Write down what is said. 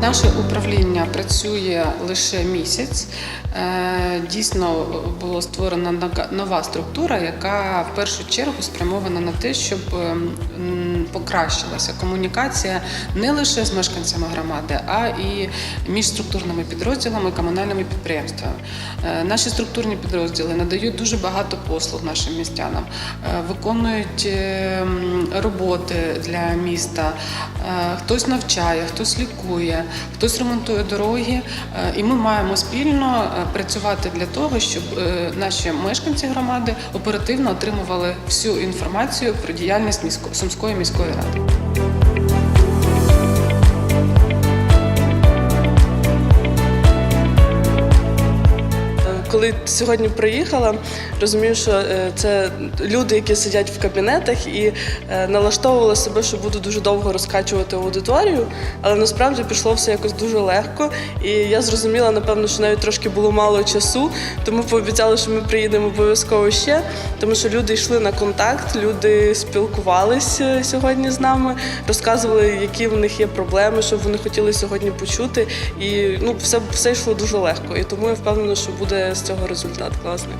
Наше управління працює лише місяць. Е, Дійсно була створена нова структура, яка в першу чергу спрямована на те, щоб ем, покращилася комунікація не лише з мешканцями громади, а і між структурними підрозділами, комунальними підприємствами. Е, Наші структурні підрозділи надають дуже багато послуг нашим містянам, е, виконують ем, роботи для міста. Е, Хтось навчає, хтось лікує, хтось ремонтує дороги. Е, І ми маємо спільно е, працювати для того, щоб е, наші мешканці громади оперативно отримували всю інформацію про діяльність Сумської міської cuadrado. Коли сьогодні приїхала, розумію, що е, це люди, які сидять в кабінетах, і е, налаштовувала себе, що буду дуже довго розкачувати аудиторію, але насправді пішло все якось дуже легко. І я зрозуміла, напевно, що навіть трошки було мало часу, тому пообіцяли, що ми приїдемо обов'язково ще, тому що люди йшли на контакт, люди спілкувалися сьогодні з нами, розказували, які в них є проблеми, що вони хотіли сьогодні почути. І ну, все, все йшло дуже легко. І тому я впевнена, що буде з цього результат класний.